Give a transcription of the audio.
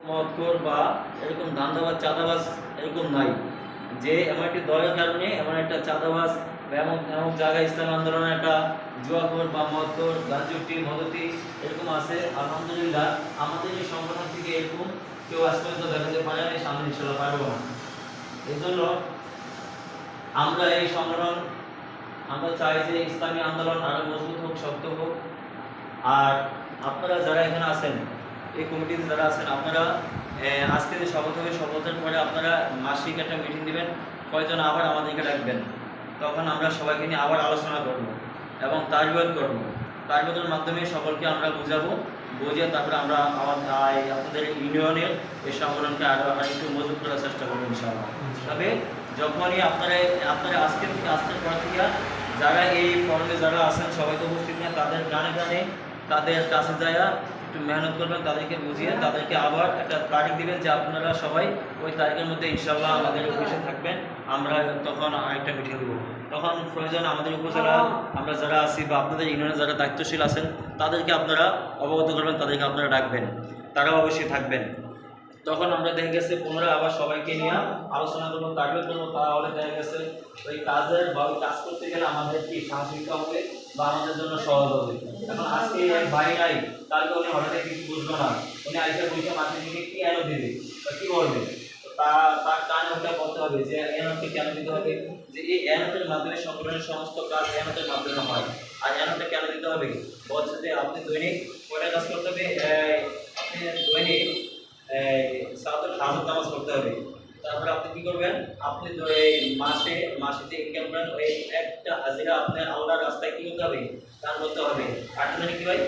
মদখোর বা এরকম ধান্দাবাজ, চাঁদাবাজ এরকম নাই। যে এমন একটি দলের কারণে এমন একটা চাঁদাবাজ এমন এমন জায়গায় ইসলাম আন্দোলনের একটা জুয়াখোর বা মদখোর গাঞ্জুটি, মদতি এরকম আছে, আলহামদুলিল্লাহ আমাদের এই সংগঠন থেকে এরকম কেউ আজ পর্যন্ত দেখাতে পারে না সামনে ইনশাল্লাহ পারব না। এই জন্য আমরা এই সংগঠন, আমরা চাই যে ইসলামী আন্দোলন আরও মজবুত হোক, শক্ত হোক। আর আপনারা যারা এখানে আছেন এই কমিটিতে যারা আছেন, আপনারা আজকে যে শপথ হবে শপথের পরে আপনারা মাসিক একটা মিটিং দিবেন, কয়জন আবার আমাদেরকে ডাকবেন, তখন আমরা সবাইকে নিয়ে আবার আলোচনা করব এবং তারবিয়ত করব। তারবিয়তের মাধ্যমে সকলকে আমরা বুঝাবো, বুঝিয়ে তারপরে আমরা আপনাদের ইউনিয়নের এই সংগঠনকে আরও আরেকটু মজবুত করার চেষ্টা করব, ইনশাআল্লাহ। তবে যখনই আপনারা আপনারা আজকের থেকে, আজকের পর থেকে যারা এই ফর্মে যারা আছেন, সবাই তো উপস্থিত না, তাদের গানে গানে তাদের কাছে যায় একটু মেহনত করবেন তাদেরকে বুঝিয়ে তাদেরকে আবার একটা তারিখ দিবেন যে আপনারা সবাই ওই তারিখের মধ্যে ইনশাল্লাহ আমাদের অফিসে থাকবেন। আমরা তখন আরেকটা মিটিং দেবো তখন প্রয়োজন আমাদের উপজেলা আমরা যারা আছি বা আপনাদের ইউনিয়নে যারা দায়িত্বশীল আছেন তাদেরকে আপনারা অবগত করবেন তাদেরকে আপনারা ডাকবেন। তারাও অবশ্যই থাকবেন। তখন আমরা দেখা গেছে পুনরায় আবার সবাইকে নিয়ে আলোচনা করব টার্গেট করব। তাহলে দেখা গেছে ওই কাজের বা ওই কাজ করতে গেলে আমাদের কি সাহসিকতা হবে বা আমাদের জন্য সহজ হবে। এখন আজকে এক ভাই নাই, কালকে উনি হঠাৎ কিছু বুঝলো না। উনি আইসা বসে মাঠে দিকে কি এনো দিবে? বা কি বলবে? তা তার কান ওটা বলতে হবে যে এনোটকে কেন দিতে হবে? যে এই এনোটের মাধ্যমে সংগঠনের সমস্ত কাজ এনোটের মাধ্যমে হয়। আর এনোটে কেন দিতে হবে? বলছে যে, আপনি দৈনিক কয়টা কাজ করতে হবে? তাহাজুদ নামাজ করতে হবে। তারপরে আপনি কি করবেন? আপনি তো এই মাসে মাসে যে ইনকাম করেন ওই একটা হাজিরা আপনার আল্লাহর রাস্তায় কি করতে হবে? দান করতে হবে। আট কি ভাই?